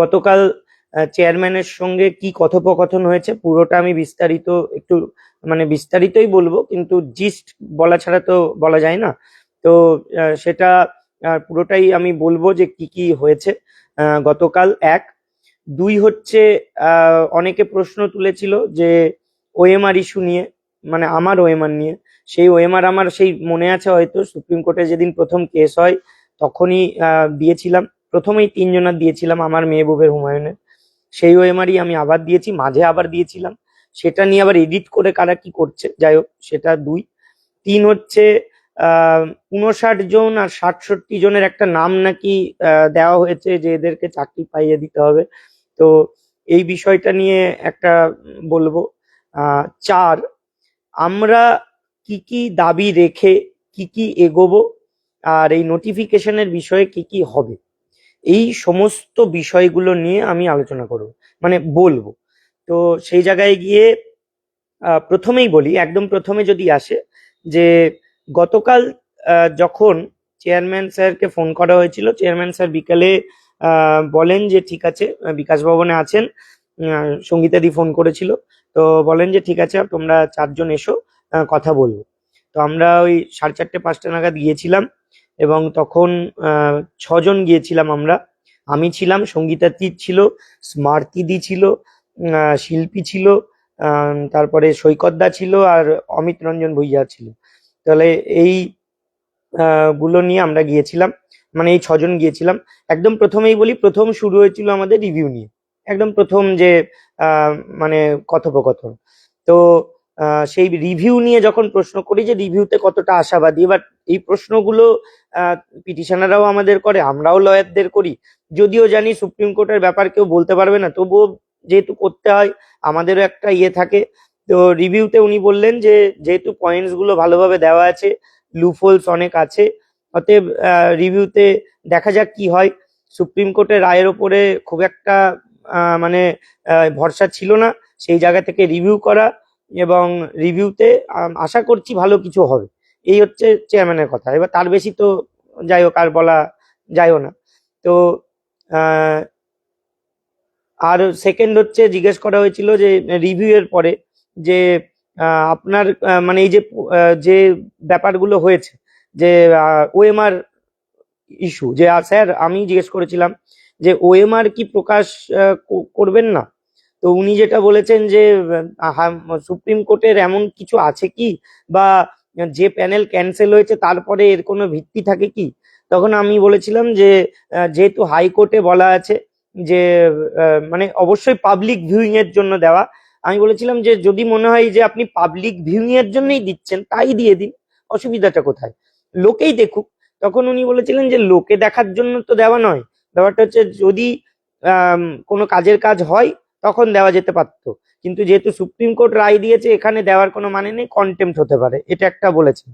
গতকাল চেয়ারম্যানের সঙ্গে কি কথোপকথন হয়েছে পুরোটা আমি বিস্তারিত একটু মানে বিস্তারিতই বলব, কিন্তু জিস্ট বলা ছাড়া তো বলা যায় না। তো সেটা পুরোটাই আমি বলব যে কি কি হয়েছে গতকাল এক। দুই হচ্ছে অনেকে প্রশ্ন তুলেছিল যে ওএমআর ইস্যু নিয়ে মানে আমার ওএমআর নিয়ে। সেই ওএমআর আমার, সেই মনে আছে হয়তো সুপ্রিম কোর্টে যেদিন প্রথম কেস হয়, তখনই দিয়েছিলাম। প্রথমেই তিনজনের দিয়েছিলাম আমার মেহবুবের হুমায়ুনের। সেই ওএমআরই আমি আবার দিয়েছি, মাঝে আবার দিয়েছিলাম। সেটা নিয়ে আবার এডিট করে কারা কি করছে, যাই হোক, সেটা দুই। তিন হচ্ছে উনষাট জন আর ষাটষট্টি জনের একটা নাম নাকি দেওয়া হয়েছে যে এদেরকে চাকরি পাইয়ে দিতে হবে। তো এই বিষয়টা নিয়ে একটা বলব চার, আমরা কি কি দাবি রেখে কি কি এগোবো, আর এই নোটিফিকেশনের বিষয়ে কি কি হবে? এই সমস্ত বিষয়গুলো নিয়ে আমি আলোচনা করব মানে বলব। তো সেই জায়গায় গিয়ে প্রথমেই বলি, একদম প্রথমে যদি আসে যে, গতকাল যখন চেয়ারম্যান স্যারকে ফোন করা হয়েছিল, চেয়ারম্যান স্যার বিকালে বলেন যে ঠিক আছে, বিকাশ ভবনে আছেন সঙ্গীতাদি ফোন করেছিল, তো বলেন যে ঠিক আছে, তোমরা চারজন এসো কথা বলব। তো আমরা ওই সাড়ে চারটে, পাঁচটা নাগাদ গিয়েছিলাম এবং তখন ছজন গিয়েছিলাম আমরা। আমি ছিলাম সঙ্গীতাদি ছিল স্মার্তিদি ছিল শিল্পী ছিল তারপরে সৈকতদা ছিল আর অমিত রঞ্জন ভুইয়া ছিল। তাহলে এই গুলো নিয়ে আমরা গিয়েছিলাম। মানে এই ছজন গিয়েছিলাম। একদম প্রথমেই বলি, প্রথম শুরু হয়েছিল আমাদের রিভিউ নিয়ে। একদম প্রথম যে মানে কথোপকথন। তো সেই রিভিউ নিয়ে যখন প্রশ্ন করি যে রিভিউতে কতটা আশাবাদী বাট এই প্রশ্নগুলো পিটিশনাররাও আমাদের করে, আমরাও লয়ারদের করি। যদিও জানি সুপ্রিম কোর্টের ব্যাপার কেউ বলতে পারবে না, তবুও যেহেতু করতে হয়, আমাদেরও একটা ইয়ে থাকে। তো রিভিউতে উনি বললেন যে, যেহেতু পয়েন্টসগুলো ভালোভাবে দেওয়া আছে লুফোলস অনেক আছে, অতএব রিভিউতে দেখা যাক কি হয়। সুপ্রিম কোর্টের রায়ের ওপরে খুব একটা মানে ভরসা ছিল না। সেই জায়গা থেকে রিভিউ করা এবং রিভিউতে আশা করছি ভালো কিছু হবে। এই হচ্ছে চেয়ারম্যানের কথা। এবার তার বেশি তো যাই হোক, আর বলা যায়ও না। তো আর সেকেন্ড হচ্ছে জিজ্ঞেস করা হয়েছিল যে রিভিউ এর পরে যে আপনার মানে এই যে যে ব্যাপারগুলো হয়েছে, যে ওএমআর ইস্যু যে স্যার আমি জিজ্ঞেস করেছিলাম যে ওএমআর কি প্রকাশ করবেন না? তো উনি যেটা বলেছেন যে সুপ্রিম কোর্টের এমন কিছু আছে কি? বা যে প্যানেল ক্যান্সেল হয়েছে তারপরে এর কোনো ভিত্তি থাকে কি? তখন আমি বলেছিলাম যে যেহেতু হাইকোর্টে বলা আছে যে মানে অবশ্যই পাবলিক ভিউইং এর জন্য দেওয়া। আমি বলেছিলাম যে, যদি মনে হয় যে আপনি পাবলিক ভিউইং এর জন্যই দিচ্ছেন, তাই দিয়ে দিন, অসুবিধাটা কোথায়? লোকেই দেখুক। তখন উনি বলেছিলেন যে, লোকে দেখার জন্য তো দেওয়া নয়। ব্যাপারটা হচ্ছে যদি কোনো কাজের কাজ হয় তখন দেওয়া যেতে পারতো। কিন্তু যেহেতু সুপ্রিম কোর্ট রায় দিয়েছে, এখানে দেওয়ার কোনো মানে নেই কন্টেম্প হতে পারে, এটা একটা বলেছেন।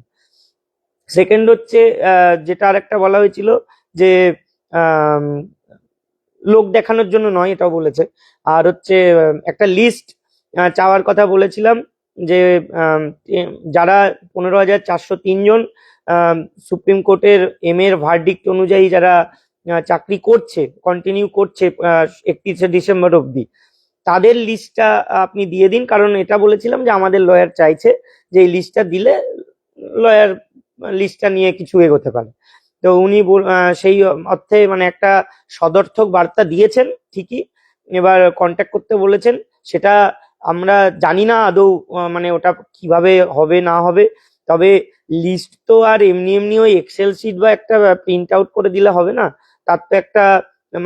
সেকেন্ড হচ্ছে যেটা আরেকটা বলা হয়েছিল যে লোক দেখানোর জন্য নয়, এটাও বলেছে। আর হচ্ছে, একটা লিস্ট চাওয়ার কথা বলেছিলাম যে যারা পনেরো হাজার চারশো তিনজন সুপ্রিম কোর্টের এম এর ভার্ডিক্ট অনুযায়ী যারা চাকরি করছে কন্টিনিউ করছে একত্রিশে ডিসেম্বর অবধি তাদের লিস্টটা আপনি দিয়ে দিন, কারণ এটা বলেছিলাম যে আমাদের লয়ার চাইছে যে এই লিস্টটা দিলে লয়ার লিস্টটা নিয়ে কিছু এগোতে পারে। তো উনি সেই অর্থে মানে একটা সদর্থক বার্তা দিয়েছেন ঠিকই, এবার কন্ট্যাক্ট করতে বলেছেন, সেটা আমরা জানি না আদৌ মানে ওটা কীভাবে হবে না হবে, তবে লিস্ট তো আর এমনি এমনি ওই এক্সেল শিট বা একটা প্রিন্ট আউট করে দিলে হবে না, তার তো একটা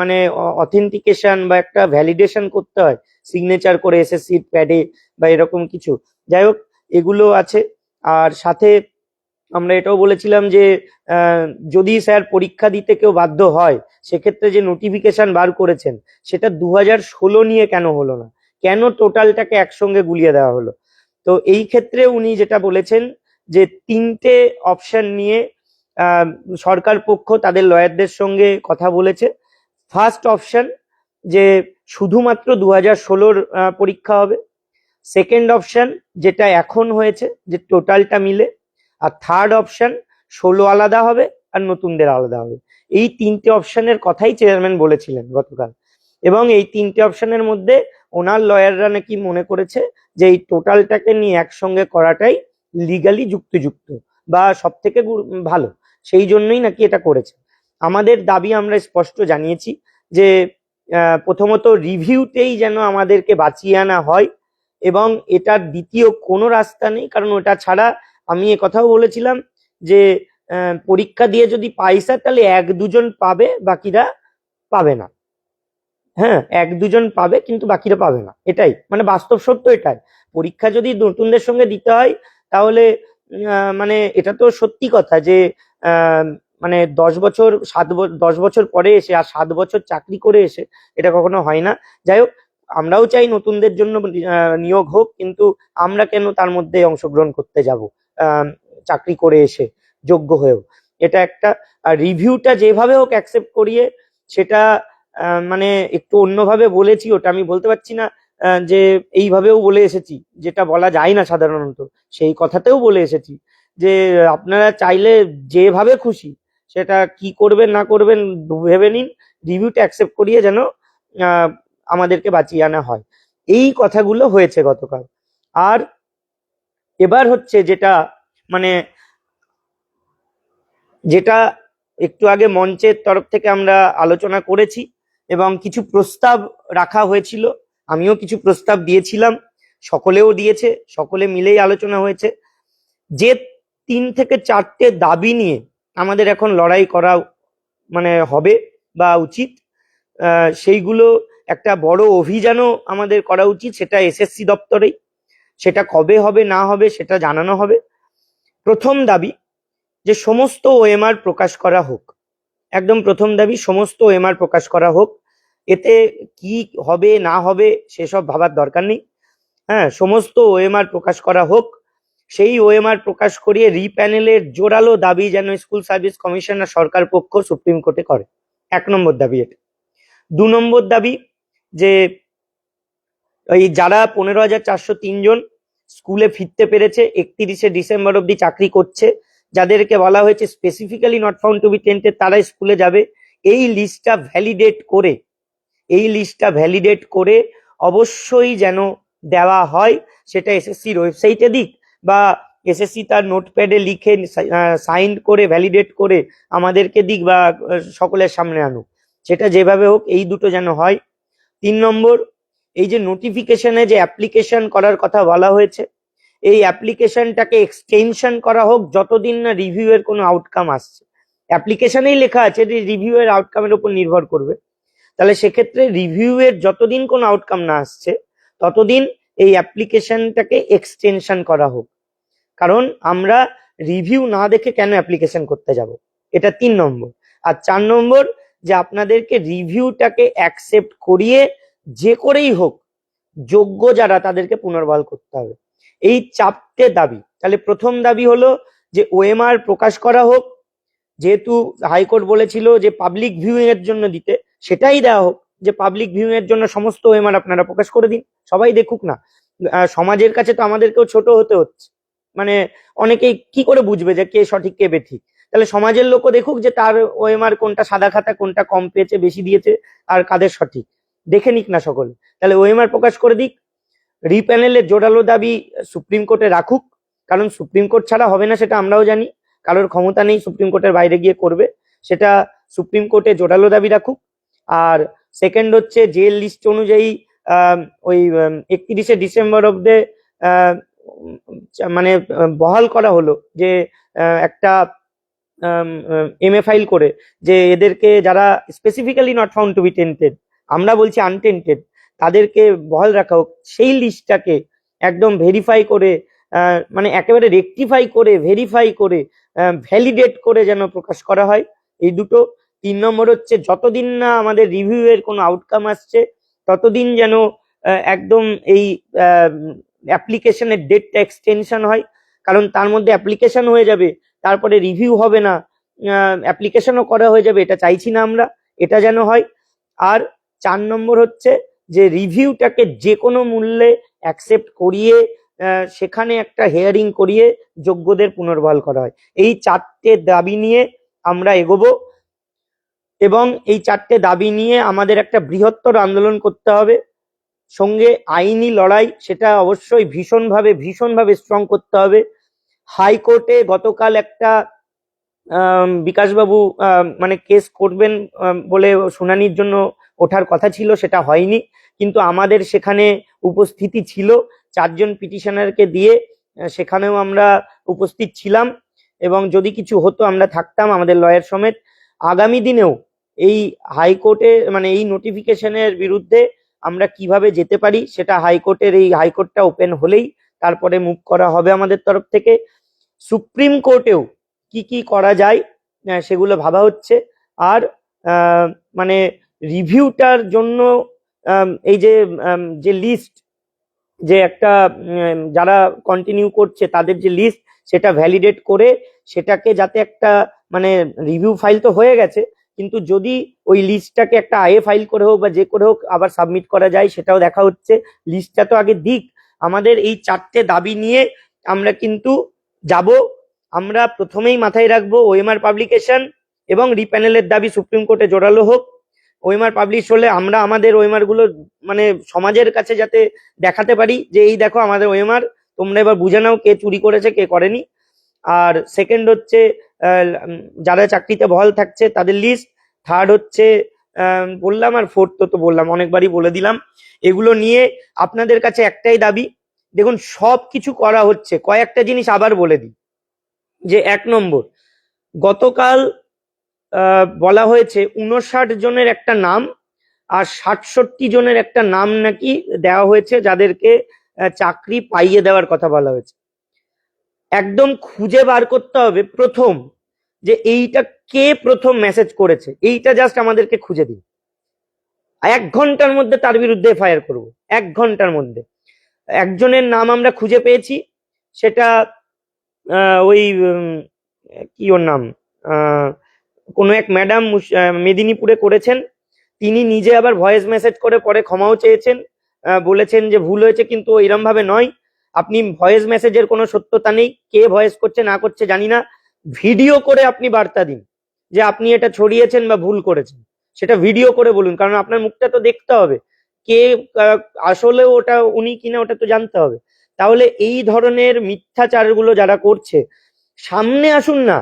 মানে অথেন্টিকেশন বা একটা ভ্যালিডেশন করতে হয়। সিগনেচার করে এসএসসি প্যাডে বা এরকম কিছু। যাই হোক এগুলো আছে। আর সাথে আমরা এটাও বলেছিলাম যে যদি স্যার পরীক্ষা দিতে কেউ বাধ্য হয়, সেক্ষেত্রে যে নোটিফিকেশন বার করেছেন, সেটা দু হাজার ষোলো নিয়ে কেন হলো না? কেন টোটালটাকে একসঙ্গে গুলিয়ে দেওয়া হলো? তো এই ক্ষেত্রে উনি যেটা বলেছেন যে, তিনটে অপশন নিয়ে সরকার পক্ষ তাদের লয়ারদের সঙ্গে কথা বলেছে। ফার্স্ট অপশন যে শুধুমাত্র দু হাজার ষোলোর পরীক্ষা হবে। সেকেন্ড অপশান যেটা এখন হয়েছে, যে টোটালটা মিলে। আর থার্ড অপশান ষোলো আলাদা হবে আর নতুনদের আলাদা হবে। এই তিনটে অপশানের কথাই চেয়ারম্যান বলেছিলেন গতকাল। এবং এই তিনটে অপশানের মধ্যে ওনার লয়াররা নাকি মনে করেছে যে এই টোটালটাকে নিয়ে একসঙ্গে করাটাই লিগালি যুক্তিযুক্ত বা সব থেকে ভালো। সেই জন্যই নাকি এটা করেছে। আমাদের দাবি আমরা স্পষ্ট জানিয়েছি যে প্রথমত রিভিউতেই যেন আমাদেরকে বাঁচিয়ে আনা হয় এবং এটার দ্বিতীয় কোনো রাস্তা নেই, কারণ ওটা ছাড়া আমি কথাও বলেছিলাম যে পরীক্ষা দিয়ে যদি পয়সা তাহলে এক দুজন পাবে, বাকিরা পাবে না। হ্যাঁ এক দুজন পাবে কিন্তু বাকিরা পাবে না, এটাই। মানে বাস্তব সত্য এটাই। পরীক্ষা যদি নতুনদের সঙ্গে দিতে হয়, তাহলে মানে এটা তো সত্যি কথা যে মানে দশ বছর, সাত দশ বছর পরে এসে আর সাত বছর চাকরি করে এসে এটা কখনো হয় না। যাই হোক, আমরাও চাই নতুনদের জন্য নিয়োগ হোক, কিন্তু আমরা কেন তার মধ্যে অংশগ্রহণ করতে যাব? চাকরি করে এসে যোগ্য হয়েও। এটা একটা রিভিউটা যেভাবে হোক অ্যাকসেপ্ট করিয়ে সেটা মানে একটু অন্যভাবে বলেছি, ওটা আমি বলতে পারছি না যে এইভাবেও বলে এসেছি, যেটা বলা যায় না সাধারণত, সেই কথাতেও বলে এসেছি, যে আপনারা চাইলে যেভাবে খুশি সেটা কি করবেন, না করবেন, ভেবে নিন, রিভিউটা অ্যাকসেপ্ট করিয়ে যেন আমাদেরকে বাঁচিয়ে আনা হয়। এই কথাগুলো হয়েছে গতকাল। আর এবার হচ্ছে যেটা মানে যেটা একটু আগে মঞ্চের তরফ থেকে আমরা আলোচনা করেছি এবং কিছু প্রস্তাব রাখা হয়েছিল, আমিও কিছু প্রস্তাব দিয়েছিলাম, সকলেও দিয়েছে, সকলে মিলেই আলোচনা হয়েছে। যে তিন থেকে চারটে দাবি নিয়ে আমাদের এখন লড়াই করা মানে হবে বা উচিত। সেইগুলো একটা বড় অভিযানও আমাদের করা উচিত, সেটা এসএসসি দপ্তরেই। সেটা কবে হবে, না হবে, সেটা জানানো হবে। প্রথম দাবি যে সমস্ত ওএমআর প্রকাশ করা হোক, একদম প্রথম দাবি, সমস্ত ওএমআর প্রকাশ করা হোক, এতে কি হবে, না হবে, সেসব ভাবার দরকার নেই। হ্যাঁ সমস্ত ওএমআর প্রকাশ করা হোক সেই ওএমআর প্রকাশ করিয়ে রিপ্যানেলের জোরালো দাবি যেন স্কুল সার্ভিস কমিশনার সরকার পক্ষ সুপ্রিম কোর্টে করে। এক নম্বর দাবি এটা। দু নম্বর দাবি যে, এই যারা পনেরো হাজার চারশো তিনজন স্কুলে ফিরতে পেরেছে, একত্রিশে ডিসেম্বর অবধি চাকরি করছে, যাদেরকে বলা হয়েছে specifically not found to be tainted তারাই স্কুলে যাবে, এই লিস্টটা ভ্যালিডেট করে, এই লিস্টটা ভ্যালিডেট করে অবশ্যই যেন দেওয়া হয়, সেটা এসএসসির ওয়েবসাইটে দিক বা এসএসসি তার নোটপ্যাডে লিখে সাইন করে ভ্যালিডেট করে আমাদেরকে দিক বা সকলের সামনে আনুক। সেটা যেভাবে হোক, এই দুটো যেন হয়। তিন নম্বর, এই যে নোটিফিকেশনে যে অ্যাপ্লিকেশন করার কথা বলা হয়েছে, এই অ্যাপ্লিকেশনটাকে এক্সটেনশন করা হোক, যতদিন না রিভিউয়ের কোনো আউটকাম আসছে। অ্যাপ্লিকেশনেই লেখা আছে যে রিভিউ এর আউটকামের উপর নির্ভর করবে। তাহলে সেক্ষেত্রে রিভিউয়ের যতদিন কোনো আউটকাম না আসছে, ততদিন এই অ্যাপ্লিকেশনটাকে এক্সটেনশন করা হোক। কারণ আমরা রিভিউ না দেখে কেন অ্যাপ্লিকেশন করতে যাব? এটা তিন নম্বর। আর চার নম্বর, যে আপনাদেরকে রিভিউটাকে অ্যাকসেপ্ট করিয়ে যে করেই হোক, যোগ্য যারা তাদেরকে পুনর্বহাল করতে হবে। এই চারটে দাবি। তাহলে প্রথম দাবি হলো যে ওএমআর প্রকাশ করা হোক, যেহেতু হাইকোর্ট বলেছিল যে পাবলিক ভিউইং এর জন্য দিতে, সেটাই দেওয়া হোক, যে পাবলিক ভিউইং এর জন্য সমস্ত ওএমআর আপনারা প্রকাশ করে দিন। সবাই দেখুক না। সমাজের কাছে তো আমাদেরকেও ছোট হতে হচ্ছে। মানে অনেকেই কি করে বুঝবে যে কে সঠিক, কে বেঠিক? তাহলে সমাজের লোকও দেখুক যে তার ওএমআর কোনটা সাদা খাতা, কোনটা কম পেয়েছে, বেশি দিয়েছে, আর কাদের সঠিক। দেখে নিক না সকল। তাহলে ওএমআর প্রকাশ করে দিক। রিপ্যানেলের জোরালো দাবি সুপ্রিম কোর্টে রাখুক। কারণ সুপ্রিম কোর্ট ছাড়া হবে না সেটা আমরাও জানি। কারোর ক্ষমতা নেই সুপ্রিম কোর্টের বাইরে গিয়ে করবে। সেটা সুপ্রিম কোর্টে জোরালো দাবি রাখুক। আর সেকেন্ড হচ্ছে যে লিস্ট অনুযায়ী ওই একত্রিশে ডিসেম্বর অব্দে মানে বহাল করা হলো যে একটা এম এ ফাইল করে যে, এদেরকে যারা specifically not found to be tainted আমরা বলছি আনটেন্টেড তাদেরকে বহাল রাখা হোক। সেই লিস্টটাকে একদম ভেরিফাই করে মানে একেবারে রেকটিফাই করে ভেরিফাই করে ভ্যালিডেট করে যেন প্রকাশ করা হয়। এই দুটো। তিন নম্বর হচ্ছে, যতদিন না আমাদের রিভিউ এর কোনো আউটকাম আসছে, ততদিন যেন একদম এই অ্যাপ্লিকেশনের ডেটটা এক্সটেনশন হয়, কারণ তার মধ্যে অ্যাপ্লিকেশন হয়ে যাবে, তারপরে রিভিউ হবে না অ্যাপ্লিকেশনও করা হয়ে যাবে, এটা চাইছি না আমরা, এটা যেন হয়। আর চার নম্বর হচ্ছে যে রিভিউটাকে যে কোনো মূল্যে অ্যাকসেপ্ট করিয়ে সেখানে একটা হেয়ারিং করিয়ে যোগ্যদের পুনর্বহাল করা হয়। এই চারটে দাবি নিয়ে আমরা এগোবো এবং এই চারটে দাবি নিয়ে আমাদের একটা বৃহত্তর আন্দোলন করতে হবে। সঙ্গে আইনি লড়াই, সেটা অবশ্যই ভীষণভাবে ভীষণভাবে স্ট্রং করতে হবে। হাইকোর্টে গতকাল একটা বিকাশবাবু মানে কেস করবেন বলে শুনানির জন্য ওঠার কথা ছিল, সেটা হয়নি। কিন্তু আমাদের সেখানে উপস্থিতি ছিল, চারজন পিটিশনারকে দিয়ে সেখানেও আমরা উপস্থিত ছিলাম। এবং যদি কিছু হতো, আমরা থাকতাম আমাদের লয়ার সমেত। আগামী দিনেও এই হাইকোর্টে মানে এই নোটিফিকেশনের বিরুদ্ধে আমরা কীভাবে যেতে পারি সেটা হাইকোর্টের এই হাইকোর্টটা ওপেন হলেই তারপরে মুভ করা হবে আমাদের তরফ থেকে। সুপ্রিম কোর্টেও কি কি করা যায় সেগুলো ভাবা হচ্ছে। আর মানে রিভিউটার জন্য এই যে যে লিস্ট যে একটা যারা কন্টিনিউ করছে তাদের যে লিস্ট সেটা ভ্যালিডেট করে সেটাকে যাতে একটা মানে রিভিউ ফাইল তো হয়ে গেছে কিন্তু যদি ওই লিস্টটাকে একটা আয়ে ফাইল করে হোক বা যে করে হোক আবার সাবমিট করা যায়, সেটাও দেখা হচ্ছে। লিস্টটা তো আগে দিক। আমাদের এই চারটে দাবি নিয়ে আমরা কিন্তু যাব। আমরা প্রথমেই মাথায় রাখব ওএমআর পাবলিকেশন এবং রিপ্যানেলের দাবি সুপ্রিম কোর্টে জোরালো হোক। ওএমআর পাবলিশ হলে আমরা আমাদের ওএমআরগুলো মানে সমাজের কাছে যাতে দেখাতে পারি যে এই দেখো আমাদের ওএমআর তোমরা এবার বুঝে নাও কে চুরি করেছে, কে করেনি। আর সেকেন্ড হচ্ছে যারা চাকরিতে বহাল থাকছে, তাদের লিস্ট থার্ড হচ্ছে বললাম আর ফোর্থ তো বললাম, অনেকবারই বলে দিলাম। এগুলো নিয়ে আপনাদের কাছে একটাই দাবি, দেখুন সব কিছু করা হচ্ছে। কয়েকটা জিনিস আবার বলে দিই। যে এক নম্বর, গতকাল বলা হয়েছে উনষাট জনের একটা নাম আর ষাটষট্টি জনের একটা নাম নাকি দেওয়া হয়েছে, যাদেরকে চাকরি পাইয়ে দেওয়ার কথা বলা হয়েছে। একদম খুঁজে বার করতে হবে। প্রথম যে এইটা কে প্রথম মেসেজ করেছে? এইটা জাস্ট আমাদেরকে খুঁজে দিন। এক ঘণ্টার মধ্যে তার বিরুদ্ধে এফআইআর করব। এক ঘণ্টার মধ্যে। একজনের নাম আমরা খুঁজে পেয়েছি। সেটা ওই কি ওর নাম? কোনো এক ম্যাডাম মেদিনীপুরে করেছেন। তিনি নিজে আবার ভয়েস মেসেজ করে পরে ক্ষমাও চেয়েছেন। বলেছেন যে ভুল হয়েছে কিন্তু এরম ভাবে নয়। আপনি ভয়েস মেসেজের কোনো সত্যতা নেই। কে ভয়েস করছে, না করছে জানি না। ভিডিও করে আপনি বার্তা দিন যে আপনি এটা ছড়িয়েছেন বা ভুল করেছেন। সেটা ভিডিও করে বলুন কারণ আপনার মুখটা তো দেখতে হবে। কে আহ, আসলে ওটা উনি কিনা ওটা তো জানতে হবে। তাহলে এই ধরনের মিথ্যাচারগুলো যারা করছে সামনে আসুন না।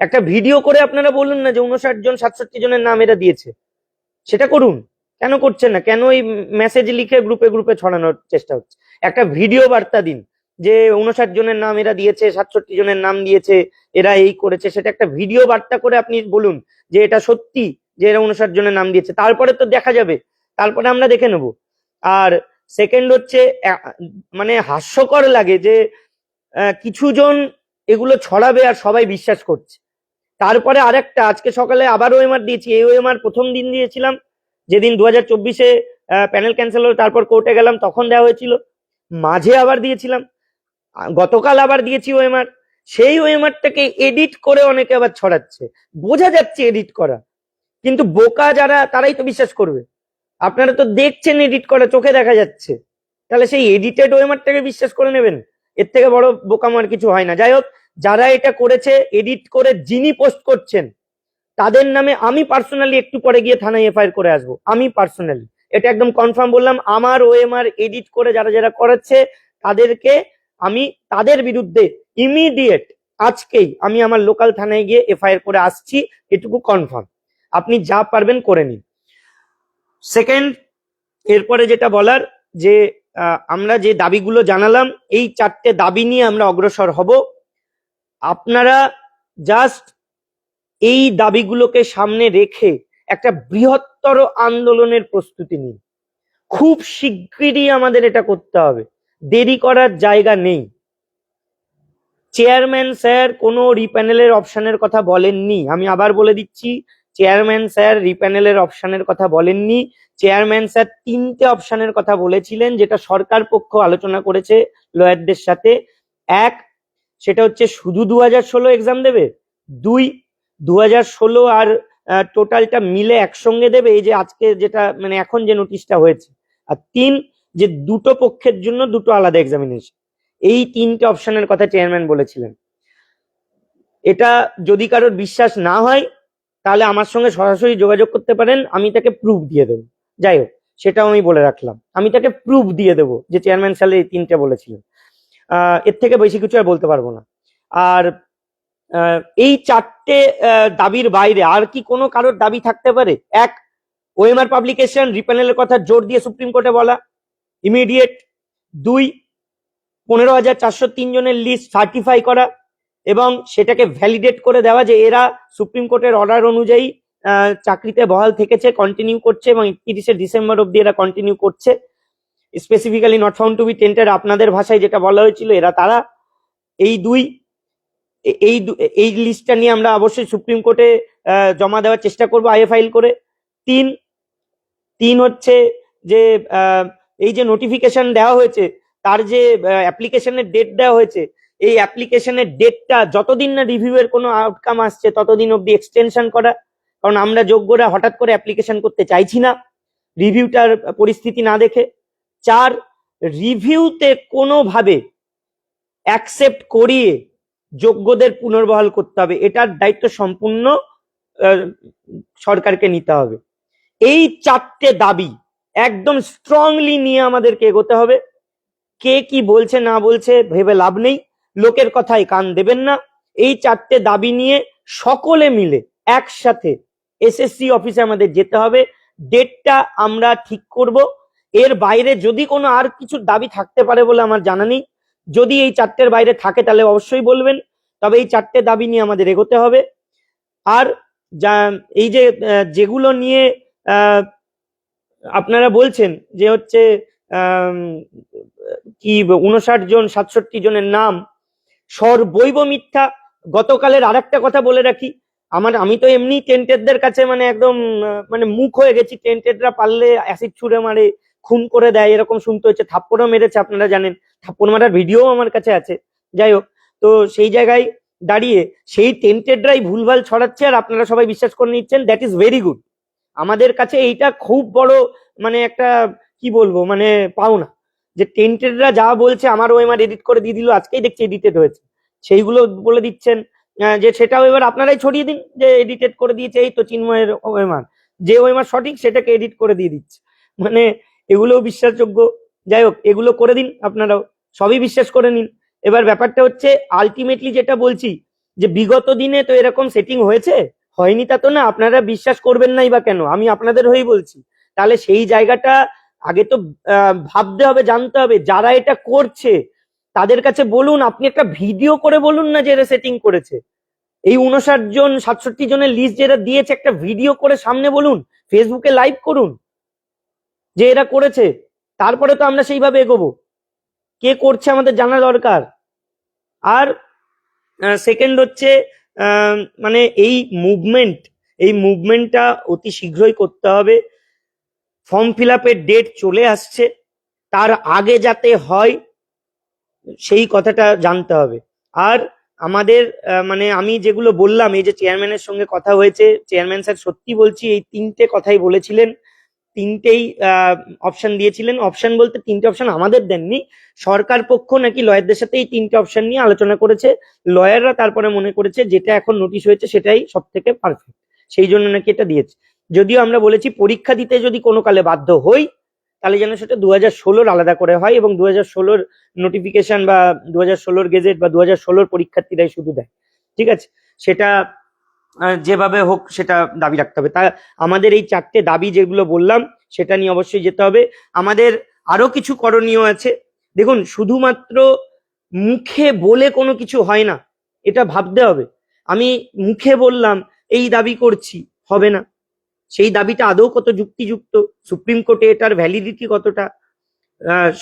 একটা ভিডিও করে আপনারা বলুন না যে উনষাট জন সাতষট্টি জনের নাম এরা দিয়েছে। সেটা করুন। কেন করছেন না? কেন এই মেসেজ লিখে গ্রুপে গ্রুপে ছড়ানোর চেষ্টা হচ্ছে? একটা ভিডিও বার্তা দিন। যে উনষাট জনের নাম এরা দিয়েছে, সাতষট্টি জনের নাম দিয়েছে, এরা এই করেছে, সেটা একটা ভিডিও বার্তা করে আপনি বলুন যে এটা সত্যি যে এরা উনষাট জনের নাম দিয়েছে। তারপরে তো দেখা যাবে, তারপরে আমরা দেখে নেব। আর সেকেন্ড হচ্ছে মানে হাস্যকর লাগে যে কিছু জন এগুলো ছড়াবে আর সবাই বিশ্বাস করছে। তারপরে আরেকটা, আজকে সকালে আবার ওএমআর দিয়েছি। এই ওএমআর প্রথম দিন দিয়েছিলাম, যেদিন দু হাজার চব্বিশে প্যানেল ক্যান্সেল হলো, তারপর কোর্টে গেলাম, তখন দেওয়া হয়েছিল। মাঝে আবার দিয়েছিলাম। গতকাল আবার দিয়েছি ওএমআর। সেই ওএমআরটাকে এডিট করে অনেকে আবার ছড়াচ্ছে। বোঝা যাচ্ছে এডিট করা। কিন্তু বোকা যারা, তারাই তো বিশ্বাস করবে। আপনারা তো দেখছেন এডিট করা, চোখে দেখা যাচ্ছে। তাহলে সেই এডিটেড ওএমআরটাকে বিশ্বাস করে নেবেন? এর থেকে বড় বোকামার কিছু হয় না। যাই হোক, যারা এটা করেছে, এডিট করে যিনি পোস্ট করছেন, তাদের নামে আমি পার্সোনালি একটু পরে গিয়ে থানায় এফআইআর করে আসব। আমি পার্সোনালি। এটা একদম কনফার্ম বললাম, আমার ওএমআর এডিট করে যারা যারা করাচ্ছে তাদেরকে আমি তাদের বিরুদ্ধে ইমিডিয়েট আজকেই আমি আমার লোকাল থানায় গিয়ে এফআইআর করে আসছি, এটুকু কনফার্ম আপনি যা পারবেন করে নিন। সেকেন্ড এরপরে যেটা বলার যে আমরা যে দাবিগুলো জানালাম, এই চারটে দাবি নিয়ে আমরা অগ্রসর হব। আপনারা জাস্ট এই দাবিগুলোকে সামনে রেখে একটা বৃহত্তর আন্দোলনের প্রস্তুতি নিন। খুব শিগগিরই আমাদের এটা করতে হবে। দেরি করার জায়গা নেই। চেয়ারম্যান স্যার কোনো রিপ্যানেলের অপশানের কথা বলেননি। আমি আবার বলে দিচ্ছি, চেয়ারম্যান স্যার রিপ্যানেলের অপশানের কথা বলেননি। চেয়ারম্যান স্যার তিনটে অপশানের কথা বলেছিলেন, যেটা সরকার পক্ষ আলোচনা করেছে লয়ারদের সাথে। এক, সেটা হচ্ছে শুধু দু হাজার ষোলো এক্সাম দেবে? দুই দু হাজার ষোলো আর টোটালটা মিলে একসঙ্গে দেবে? এই যে আজকে যেটা মানে এখন যে নোটিশটা হয়েছে। আর তিন যে দুটো পক্ষের জন্য দুটো আলাদা এক্সামিনেশন এই তিনটে অপশনের কথা চেয়ারম্যান বলেছিলেন। এটা যদি কারোর বিশ্বাস না হয়, তাহলে আমার সঙ্গে সরাসরি যোগাযোগ করতে পারেন, আমি তাকে প্রুফ দিয়ে দেবো। যাই হোক, সেটাও আমি বলে রাখলাম। আমি তাকে প্রুফ দিয়ে দেবো যে চেয়ারম্যান সালে এই তিনটে বলেছিলেন। এর থেকে বেশি কিছু আর বলতে পারব না। আর এই চারটে দাবির বাইরে আর কি কোনো কারোর দাবি থাকতে পারে? এক, ওএমআর পাবলিকেশন রিপ্যানেলের কথা জোর দিয়ে সুপ্রিম কোর্টে বলা। ইমিডিয়েট দুই, পনেরো হাজার চারশো তিন জনের লিস্ট সার্টিফাই করা এবং সেটাকে ভ্যালিডেট করে দেওয়া যে এরা সুপ্রিম কোর্টের অর্ডার অনুযায়ী চাকরিতে বহাল থেকেছে কন্টিনিউ করছে এবং একত্রিশে ডিসেম্বর অব্দি এরা কন্টিনিউ করছে। Specifically not found to be tainted আপনাদের ভাষায় যেটা বলা হয়েছিল, এরা তারা। এই দুই, এই এই লিস্টটা নিয়ে আমরা অবশ্যই সুপ্রিম কোর্টে জমা দেওয়ার চেষ্টা করব আইএ ফাইল করে। তিন তিন হচ্ছে যে এই যে নোটিফিকেশন দেওয়া হয়েছে, তার যে অ্যাপ্লিকেশনের ডেট দেওয়া হয়েছে, এই অ্যাপ্লিকেশনের ডেটটা যতদিন না রিভিউ এর কোনো আউটকাম আসছে, ততদিন অব্দি এক্সটেনশন করা। কারণ আমরা যোগ্যরা হঠাৎ করে অ্যাপ্লিকেশন করতে চাইছি না রিভিউটার পরিস্থিতি না দেখে। চার রিভিউতে কোনোভাবে অ্যাকসেপ্ট করিয়ে যোগ্যদের পুনর্বহাল করতে হবে, এটার দায়িত্ব সম্পূর্ণ সরকারকে নিতে হবে। এই চারটে দাবি একদম স্ট্রংলি নিয়ে আমাদেরকে এগোতে হবে। কে কি বলছে, না বলছে, ভেবে লাভ নেই। লোকের কথায় কান দেবেন না। এই চারটে দাবি নিয়ে সকলে মিলে একসাথে এসএসসি অফিসে আমাদের যেতে হবে। ডেটটা আমরা ঠিক করব। এর বাইরে যদি কোনো আর কিছু দাবি থাকতে পারে বলে আমার জানা নেই। যদি এই চারটের বাইরে থাকে তাহলে অবশ্যই বলবেন। তবে এই চারটে দাবি নিয়ে আমাদের এগোতে হবে। আর যা, এই যে যেগুলো নিয়ে আপনারা বলছেন যে হচ্ছে কি উনষাট জন, সাতষট্টি জনের নাম, সর্বৈব মিথ্যা। গতকালের আর একটা কথা বলে রাখি, আমার, আমি তো এমনি টেন্টেডদের কাছে মানে একদম মানে মুখ হয়ে গেছি। টেন্টেডরা পারলে অ্যাসিড ছুঁড়ে মারে, খুন করে দেয়, এরকম শুনতে হচ্ছে। থাপ্পড়ও মেরেছে, আপনারা জানেন। থাপ্পড় মারার ভিডিও আমার কাছে আছে। যাই হোক, তো সেই জায়গায় দাঁড়িয়ে সেই টেন্টেডরাই ভুলভাল ছড়াচ্ছে, আর আপনারা সবাই বিশ্বাস করে নিচ্ছেন দ্যাট ইজ ভেরি গুড আমাদের কাছে এইটা খুব বড় মানে একটা, কি বলব মানে পাওনা। যে টেন্টেডরা যা বলছে, আমার ওএমআর এডিট করে দিয়ে দিল, আজকেই দেখছি এডিটেড হয়েছে। সেইগুলো বলে দিচ্ছেন যে সেটাও এবার আপনারাই ছড়িয়ে দিন, যে এডিটেড করে দিয়েছে এই তো চিন্ময়ের ওএমআর যে ওএমআর সঠিক, সেটাকে এডিট করে দিয়ে দিচ্ছে। মানে এগুলোও বিশ্বাসযোগ্য। যাই হোক, এগুলো করে দিন আপনারাও, সবই বিশ্বাস করে নিন। এবার ব্যাপারটা হচ্ছে আলটিমেটলি যেটা বলছি, যে বিগত দিনে তো এরকম সেটিং হয়েছে? হয়নি তা তো না, আপনারা বিশ্বাস করবেন নাই বা কেন? আমি আপনাদের হয়েই বলছি। তাহলে সেই জায়গাটা আগে তো ভাবতে হবে, জানতে হবে, যারা এটা করছে, তাদের কাছে বলুন, আপনি একটা ভিডিও করে বলুন না যে এরা সেটিং করেছে। এই উনষাট জন, সাতষট্টি জনের লিস্ট যেটা দিয়েছে, একটা ভিডিও করে সামনে বলুন ফেসবুকে লাইভ করুন, যে এরা করেছে। তারপরে তো আমরা সেইভাবে এগোবো। কে করছে আমাদের জানা দরকার। আর সেকেন্ড হচ্ছে মানে এই মুভমেন্ট এই মুভমেন্টটা অতি শীঘ্রই করতে হবে। ফর্ম ফিল আপের ডেট চলে আসছে। তার আগে যাতে হয়, সেই কথাটা জানতে হবে। আর আমাদের মানে আমি যেগুলো বললাম, এই যে চেয়ারম্যানের সঙ্গে কথা হয়েছে চেয়ারম্যান স্যার সত্যি বলছি, এই তিনটে কথাই বলেছিলেন। তিনটেই অপশন দিয়েছিলেন। অপশন বলতে তিনটে অপশন আমাদের দেননি। সরকার পক্ষ নাকি লয়ারদের সাথে এই তিনটে অপশন নিয়ে আলোচনা করেছে। লয়াররা তারপরে মনে করেছে যেটা এখন নোটিশ হয়েছে সেটাই সব থেকে পারফেক্ট সেই জন্য নাকি এটা দিয়েছে। যদিও আমরা বলেছি পরীক্ষা দিতে যদি কোনো কালে বাধ্য হই, তাহলে যেন সেটা দু হাজার ষোলোর আলাদা করে হয় এবং দু হাজার ষোলোর নোটিফিকেশন বা দু হাজার ষোলোর গেজেট বা দু হাজার ষোলোর পরীক্ষার্থীরাই শুধু দেয়। ঠিক আছে? সেটা যেভাবে হোক সেটা দাবি রাখতে হবে। তা আমাদের এই চারটে দাবি যেগুলো বললাম, সেটা নিয়ে অবশ্যই যেতে হবে। আমাদের আরও কিছু করণীয় আছে। দেখুন, শুধুমাত্র মুখে বলে কোনো কিছু হয় না, এটা ভাবতে হবে। আমি মুখে বললাম, এই দাবি করছি, হবে না। সেই দাবিটা আদৌ কত যুক্তিযুক্ত? সুপ্রিম কোর্টে এটার ভ্যালিডিটি কতটা?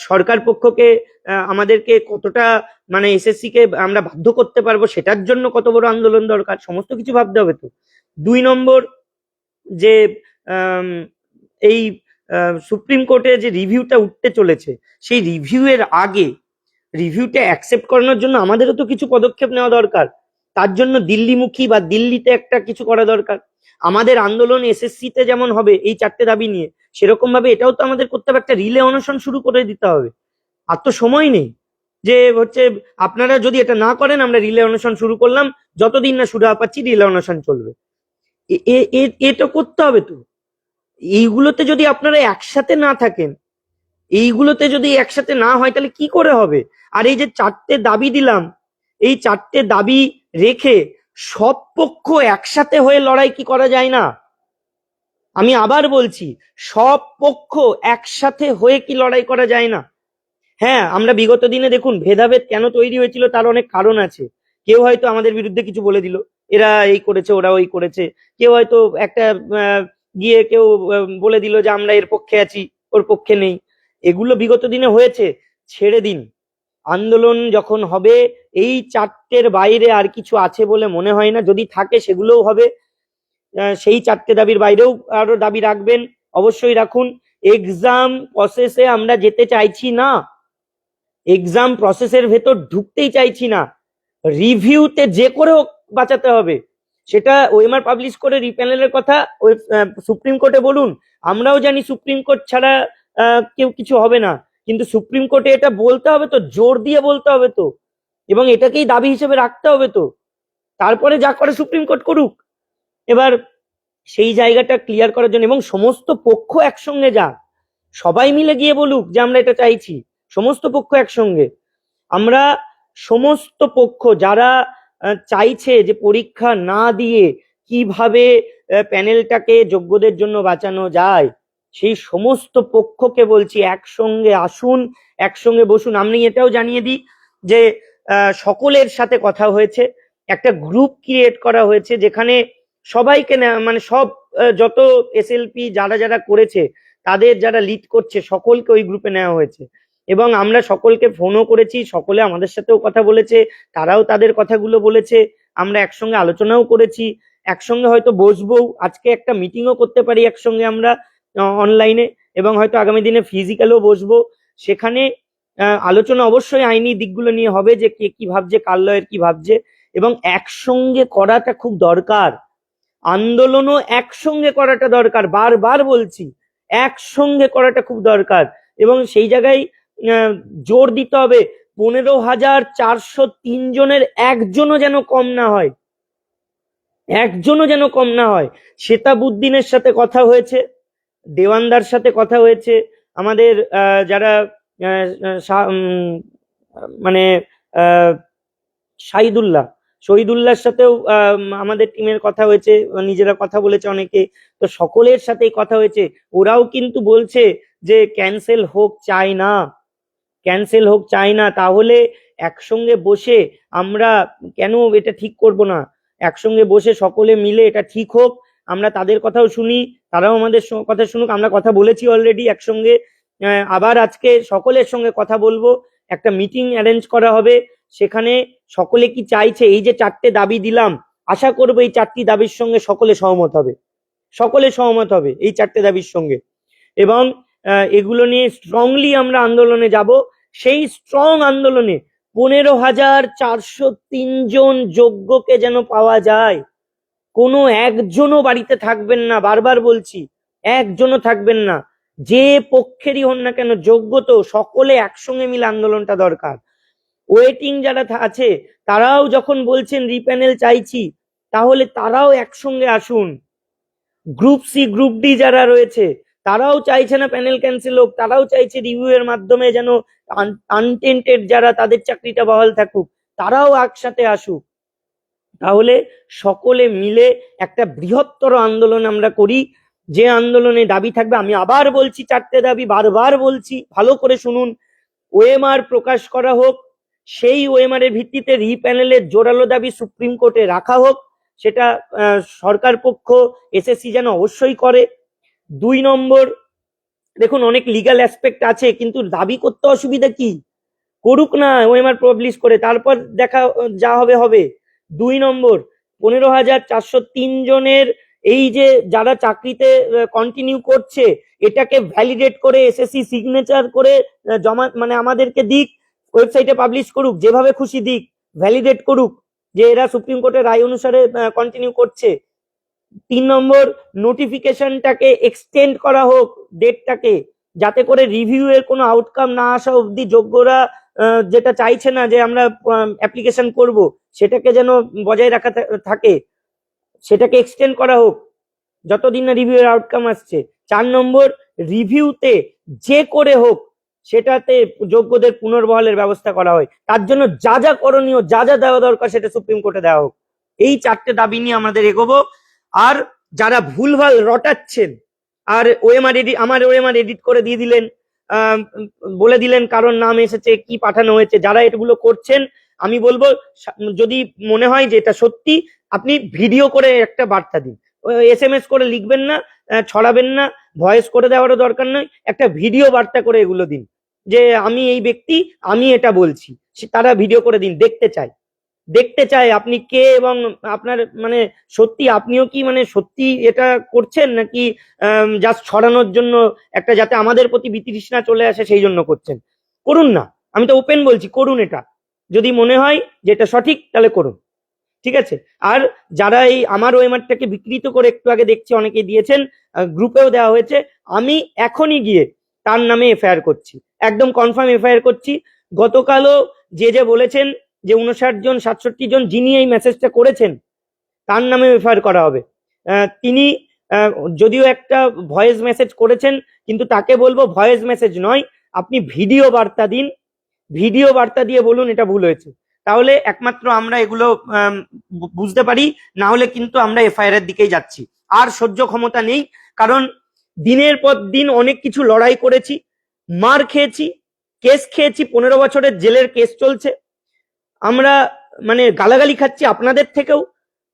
সরকার পক্ষকে আমাদেরকে কতটা মানে এসএসসি কে আমরা বাধ্য করতে পারব সেটার জন্য কত বড় আন্দোলন দরকার, সমস্ত কিছু ভাবতে হবে তো। দুই নম্বর যে এই সুপ্রিম কোর্টে যে রিভিউটা উঠতে চলেছে, সেই রিভিউ এর আগে রিভিউটা অ্যাকসেপ্ট করানোর জন্য আমাদেরও তো কিছু পদক্ষেপ নেওয়া দরকার। তার জন্য দিল্লিমুখী বা দিল্লিতে একটা কিছু করা দরকার। আমাদের আন্দোলন এসএসসি তে যেমন হবে, এই চারটে দাবি নিয়ে সেরকম ভাবে এটাও তো আমাদের করতে হবে, একটা রিলে অনশন শুরু করে দিতে হবে। আর তো সময় নেই যে হচ্ছে আপনারা যদি এটা না করেন, আমরা রিলে অনশন শুরু করলাম, যতদিন না সুরা পাচ্ছি, রিলে অনশন চলবে। এটা করতে হবে তো। এইগুলোতে যদি আপনারা একসাথে না থাকেন, এইগুলোতে যদি একসাথে না হয়, তাহলে কি করে হবে? আর এই যে চারটে দাবি দিলাম, এই চারটে দাবি রেখে সব পক্ষ একসাথে হয়ে লড়াই কি করা যায় না? আমি আবার বলছি, সব পক্ষ একসাথে হয়ে কি লড়াই করা যায় না? হ্যাঁ আমরা বিগত দিনে দেখুন, ভেদাভেদ কেন তৈরি হয়েছিল তার অনেক কারণ আছে। কেউ হয়তো আমাদের বিরুদ্ধে কিছু বলে দিল, এরা এই করেছে, ওরা ওই করেছে। কেউ হয়তো একটা গিয়ে কেউ বলে দিল যে আমরা এর পক্ষে আছি, ওর পক্ষে নেই। এগুলো বিগত দিনে হয়েছে, ছেড়ে দিন। আন্দোলন যখন হবে, এই চারটের বাইরে আর কিছু আছে বলে মনে হয় না। যদি থাকে সেগুলোও হবে সেই চারটে দাবির বাইরেও আরও দাবি রাখবেন। অবশ্যই রাখুন। এক্সাম প্রসেসে আমরা যেতে চাইছি না। এক্সাম প্রসেসের ভেতর ঢুকতেই চাইছি না। রিভিউতে যে করে বাঁচাতে হবে। সেটা ওএমআর পাবলিশ করে রিপ্যানেলের কথা ওই সুপ্রিম কোর্টে বলুন। আমরাও জানি সুপ্রিম কোর্ট ছাড়া কেউ কিছু হবে না। কিন্তু সুপ্রিম কোর্টে এটা বলতে হবে তো, জোর দিয়ে বলতে হবে তো। এবং এটাকেই দাবি হিসেবে রাখতে হবে তো। তারপরে যা করে সুপ্রিম কোর্ট করুক। এবার সেই জায়গাটা ক্লিয়ার করার জন্য এবং সমস্ত পক্ষ একসঙ্গে যাক। সবাই মিলে গিয়ে বলুক যে আমরা এটা চাইছি। সমস্ত পক্ষ একসঙ্গে। আমরা সমস্ত পক্ষ যারা চাইছে যে পরীক্ষা না দিয়ে কীভাবে প্যানেলটাকে যোগ্যদের জন্য বাঁচানো যায়, সেই সমস্ত পক্ষকে বলছি একসঙ্গে আসুন, একসঙ্গে বসুন। আমি এটাও জানিয়ে দিই যে সকলের সাথে কথা হয়েছে। একটা গ্রুপ ক্রিয়েট করা হয়েছে যেখানে সবাইকে মানে সব যত এসএলপি যারা যারা করেছে, তাদের যারা লিড করছে, সকলকে ওই গ্রুপে নেওয়া হয়েছে। এবং আমরা সকলকে ফোনও করেছি, সকলে আমাদের সাথেও কথা বলেছে, তারাও তাদের কথাগুলো বলেছে, আমরা একসঙ্গে আলোচনাও করেছি, একসঙ্গে হয়তো বসবো আজকে একটা মিটিংও করতে পারি একসঙ্গে আমরা অনলাইনে এবং হয়তো আগামী দিনে ফিজিক্যালও বসবো। সেখানে আলোচনা অবশ্যই আইনি দিকগুলো নিয়ে হবে যে কে কি ভাবছে, কার লয়ের কি ভাবছে, এবং একসঙ্গে করাটা খুব দরকার। আন্দোলনও একসঙ্গে করাটা দরকার বারবার বলছি একসঙ্গে করাটা খুব দরকার। এবং সেই জায়গায় জোর দিতে হবে পনেরো হাজার চারশো তিন জনের একজনও যেন কম না হয়। একজনও যেন কম না হয়। শ্বেতাবুদ্দিনের সাথে কথা হয়েছে দেওয়ানদার সাথে কথা হয়েছে আমাদের যারা মানে আহ, শাহিদুল্লাহ। শহীদুল্লাহর সাথেও আমাদের টিমের কথা হয়েছে, নিজেরা কথা বলেছে অনেকে, তো সকলের সাথেই কথা হয়েছে। ওরাও কিন্তু বলছে যে, ক্যান্সেল হোক, চাই না। ক্যান্সেল হোক, চাই না। তাহলে একসঙ্গে বসে আমরা কেন এটা ঠিক করব না? একসঙ্গে বসে সকলে মিলে এটা ঠিক হোক। আমরা তাদের কথাও শুনি, তারাও আমাদের কথা শুনুক। আমরা কথা বলেছি অলরেডি একসঙ্গে। আবার আজকে সকলের সঙ্গে কথা বলব। একটা মিটিং অ্যারেঞ্জ করা হবে। সেখানে সকলে কি চাইছে এই যে চারটে দাবি দিলাম, আশা করব এই চারটি দাবির সঙ্গে সকলে সহমত হবে। সকলে সহমত হবে এই চারটে দাবির সঙ্গে। এবং এগুলো নিয়ে স্ট্রংলি আমরা আন্দোলনে যাব। সেই স্ট্রং আন্দোলনে পনেরো হাজার চারশো তিনজন যোগ্যকে যেন পাওয়া যায়। কোনো একজনও বাড়িতে থাকবেন না, বারবার বলছি, একজনও থাকবেন না। যে পক্ষেরই হন না কেন, যোগ্য তো, সকলে একসঙ্গে মিলে আন্দোলনটা দরকার। ওয়েটিং যারা আছে, তারাও যখন বলছেন রিপ্যানেল চাইছি, তাহলে তারাও একসঙ্গে আসুন। গ্রুপ সি গ্রুপ ডি যারা রয়েছে, তারাও চাইছে না প্যানেল ক্যান্সেল হোক, তারাও চাইছে রিভিউ এর মাধ্যমে যেন আনটেন্টেড যারা তাদের চাকরিটা বহাল থাকুক, তারাও একসাথে আসুক। তাহলে সকলে মিলে একটা বৃহত্তর আন্দোলন আমরা করি। যে আন্দোলনে দাবি থাকবে, আমি আবার বলছি, চারটে দাবি বারবার বলছি, ভালো করে শুনুন। ওএমআর প্রকাশ করা হোক সেই ওএমআর এর ভিত্তিতে রিপ্যানেলের জোরালো দাবি সুপ্রিম কোর্টে রাখা হোক, সেটা সরকার পক্ষ, এসএসসি যেন অবশ্যই করে। দুই নম্বর, দেখুন, অনেক লিগ্যাল অ্যাসপেক্ট আছে, কিন্তু দাবি করতে অসুবিধা কি? করুক না ওএমআর পাবলিশ করে, তারপর দেখা, যা হবে হবে। দুই নম্বর, পনেরো হাজার চারশো তিন জনের এই যে যারা চাকরিতে কন্টিনিউ করছে, এটাকে ভ্যালিডেট করে, এসএসসি সিগনেচার করে জমা মানে আমাদেরকে দিক। ওয়েবসাইটে পাবলিশ করুক, যেভাবে খুশি দিক ভ্যালিডেট করুক, যে এরা সুপ্রিম কোর্টের রায় অনুসারে কন্টিনিউ করছে। তিন নম্বর নোটিফিকেশনটাকে এক্সটেন্ড করা হোক ডেটটাকে যাতে করে রিভিউ এর কোনো আউটকাম না আসা অবধি যোগ্যরা যেটা চাইছে না যে আমরা অ্যাপ্লিকেশন করব, সেটাকে যেন বজায় রাখা থাকে, সেটাকে এক্সটেন্ড করা হোক, যতদিন না রিভিউ এর আউটকাম আসছে। চার নম্বর রিভিউতে যে করে হোক সেটাতে যোগ্যদের পুনর্বহালের ব্যবস্থা করা হয়। তার জন্য যা যা করণীয়, যা যা দেওয়া দরকার সেটা সুপ্রিম কোর্টে দেওয়া হোক। এই চারটে দাবি নিয়ে আমাদের এগোবো। আর যারা ভুলভাল রটাচ্ছেন, আর ওএমআর এডিট আমার ওএমআর এডিট করে দিয়ে দিলেন বলে দিলেন কারণ নাম এসেছে, কি পাঠানো হয়েছে, যারা এগুলো করছেন, আমি বলব যদি মনে হয় যে এটা সত্যি, আপনি ভিডিও করে একটা বার্তা দিন। এস এম এস করে লিখবেন না ছড়াবেন না ভয়েস করে দেওয়ারও দরকার নয়, একটা ভিডিও বার্তা করে এগুলো দিন। যে আমি এই ব্যক্তি, আমি এটা বলছি তারা ভিডিও করে দিন, দেখতে চাই দেখতে চাই আপনি কে এবং আপনার মানে সত্যি, আপনিও কি মানে সত্যি এটা করছেন নাকি জাস্ট ছড়ানোর জন্য একটা যাতে আমাদের প্রতি বিতৃষ্ণা চলে আসে সেই জন্য করছেন। করুন না, আমি তো ওপেন বলছি, করুন এটা। যদি মনে হয় যে এটা সঠিক, তাহলে করুন। ঠিক আছে? আর যারা এই আমার ওই ওয়েমারটাকে বিকৃত করে একটু আগে দেখছি অনেকে দিয়েছেন গ্রুপেও দেওয়া হয়েছে, আমি এখনই গিয়ে তার নামে এফআইআর করছি। একদম কনফার্ম এফআইআর করছি। গতকালও যে যে বলেছেন যে উনষাট জন, সাতষট্টি জন যিনি এই মেসেজটা করেছেন, তার নামে এফআইআর করা হবে। তিনি যদিও একটা ভয়েস মেসেজ করেছেন, কিন্তু তাকে বলব ভয়েস মেসেজ নয়, আপনি ভিডিও বার্তা দিন। ভিডিও বার্তা দিয়ে বলুন এটা ভুল হয়েছে। তাহলে একমাত্র আমরা এগুলো বুঝতে পারি, না হলে কিন্তু আমরা এফআইআর এর দিকেই যাচ্ছি। আর সহ্য ক্ষমতা নেই, কারণ দিনের পর দিন অনেক কিছু লড়াই করেছি, মার খেয়েছি, কেস খেয়েছি, পনেরো বছরের জেলের কেস চলছে। আমরা মানে গালাগালি খাচ্ছি আপনাদের থেকেও,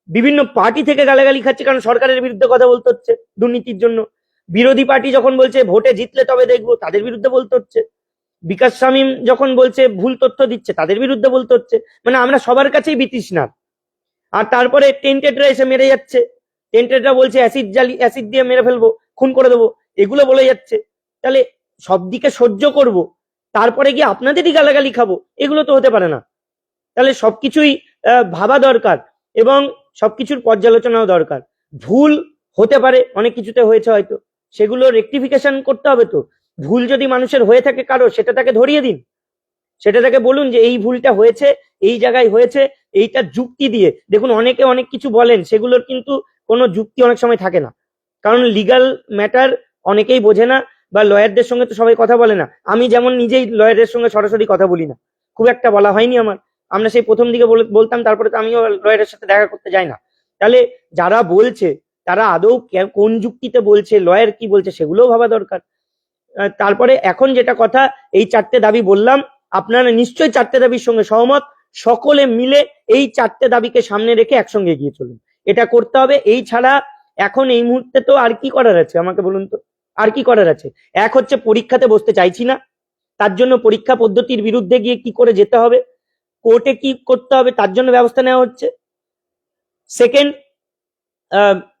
বিভিন্ন পার্টি থেকে গালাগালি খাচ্ছি, কারণ সরকারের বিরুদ্ধে কথা বলতে হচ্ছে দুর্নীতির জন্য। বিরোধী পার্টি যখন বলছে, ভোটে জিতলে তবে দেখব তাদের বিরুদ্ধে বলতে হচ্ছে। বিকাশ শামীম যখন বলছে ভুল তথ্য দিচ্ছে, তাদের বিরুদ্ধে বলতে হচ্ছে। মানে আমরা সবার কাছেই বিতৃষ্ণার আর তারপরে টেন্টেডরা এসে মেরে যাচ্ছে। টেন্টেডরা বলছে অ্যাসিড জালি অ্যাসিড দিয়ে মেরে ফেলব, খুন করে দেবো, এগুলো বলে যাচ্ছে। তাহলে সব দিকে সহ্য করব, তারপরে গিয়ে আপনাদেরই গালাগালি খাব, এগুলো তো হতে পারে না। তাহলে সবকিছুই ভাবা দরকার এবং সবকিছুর পর্যালোচনাও দরকার। ভুল হতে পারে, অনেক কিছুতে হয়েছে হয়তো। সেগুলো রেকটিফিকেশন করতে হবে তো। ভুল যদি মানুষের হয়ে থাকে কারও, সেটা তাকে ধরিয়ে দিন। সেটা তাকে বলুন যে, এই ভুলটা হয়েছে, এই জায়গায় হয়েছে, এইটা যুক্তি দিয়ে। দেখুন, অনেকে অনেক কিছু বলেন, সেগুলোর কিন্তু কোনো যুক্তি অনেক সময় থাকে না। কারণ লিগাল ম্যাটার অনেকেই বোঝে না, বা লয়ারদের সঙ্গে তো সবাই কথা বলে না। আমি যেমন নিজেই লয়ারের সঙ্গে সরাসরি কথা বলি না। খুব একটা বলা হয়নি আমার। আমরা সেই প্রথম দিকে বলে- বলতাম, তারপরে তো আমিও লয়ারের সাথে দেখা করতে যাই না। তাহলে যারা বলছে, তারা আদৌ কোন যুক্তিতে বলছে, লয়ার কি বলছে, সেগুলোও ভাবা দরকার। তারপরে এখন যেটা কথা, এই চারটে দাবি বললাম, আপনারা নিশ্চয়ই চারটে দাবির সঙ্গে সহমত, সকলে মিলে এই চারটে দাবিকে সামনে রেখে একসঙ্গে এগিয়ে চলুন। এটা করতে হবে, এই ছাড়া এখন এই মুহূর্তে তো আর কি করার আছে, আমাকে বলুন তো, আর কি করার আছে? এক হচ্ছে পরীক্ষাতে বসতে চাইছি না, তার জন্য পরীক্ষা পদ্ধতির বিরুদ্ধে গিয়ে কি করে যেতে হবে, কোর্টে কি করতে হবে, তার জন্য ব্যবস্থা নেওয়া হচ্ছে। সেকেন্ড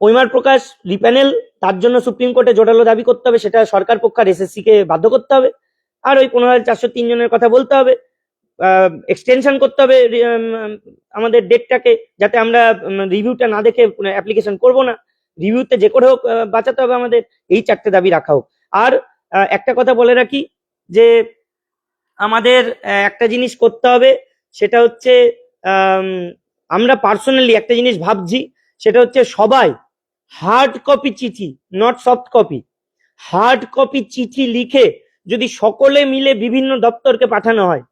ওইমার প্রকাশ রিপ্যানেল, তার জন্য সুপ্রিম কোর্টে জোরালো দাবি করতে হবে, সেটা সরকার পক্ষ আর এসএসসি কে বাধ্য করতে হবে। আর ওই পনেরো হাজার চারশো তিন জনের কথা বলতে হবে। এক্সটেনশন করতে হবে আমাদের ডেটটাকে যাতে আমরা রিভিউটা না দেখে অ্যাপ্লিকেশন করব না। রিভিউতে যে করে হোক বাঁচাতে হবে আমাদের, এই চারটে দাবি রাখা হোক। আর একটা কথা বলে রাখি, যে আমাদের একটা জিনিস করতে হবে, সেটা হচ্ছে আমরা পার্সোনালি একটা জিনিস ভাবছি সেটা হচ্ছে সবাই হার্ড কপি চিঠি not soft copy hard copy চিঠি লিখে যদি সকলে মিলে বিভিন্ন দপ্তরকে পাঠানো হয়,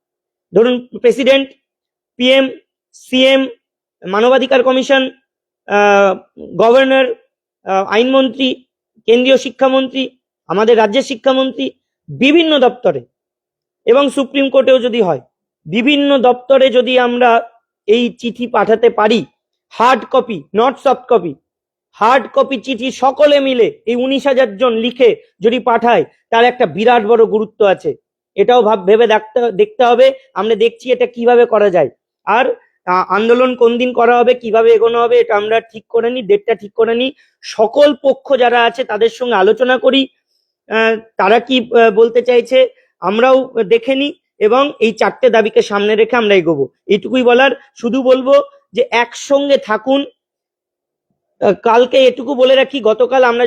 ধরুন প্রেসিডেন্ট পিএম সিএম মানবাধিকার কমিশন গভর্নর আইনমন্ত্রী, কেন্দ্রীয় শিক্ষামন্ত্রী, আমাদের রাজ্যের শিক্ষামন্ত্রী, বিভিন্ন দপ্তরে। এবং সুপ্রিম কোর্টেও যদি হয়, বিভিন্ন দপ্তরে যদি আমরা এই চিঠি পাঠাতে পারি hard copy not soft copy hard copy চিঠি সকলে মিলে এই উনিশ হাজার জন লিখে যদি পাঠায়, তার একটা বিরাট বড় গুরুত্ব আছে। এটাও ভাব, ভেবে দেখতে দেখতে হবে, আমরা দেখছি এটা কীভাবে করা যায়। আর আন্দোলন কোন দিন করা হবে, কীভাবে এগোনো হবে, এটা আমরা ঠিক করে নিই ডেটটা ঠিক করে নিই। সকল পক্ষ যারা আছে, তাদের সঙ্গে আলোচনা করি। তারা কি বলতে চাইছে, আমরাও দেখে নিই এবং এই চারটে দাবিকে সামনে রেখে আমরা এগোবো। এইটুকুই বলার। শুধু বলব যে একসঙ্গে থাকুন। কালকে এটুকু বলে রাখি গতকাল আমরা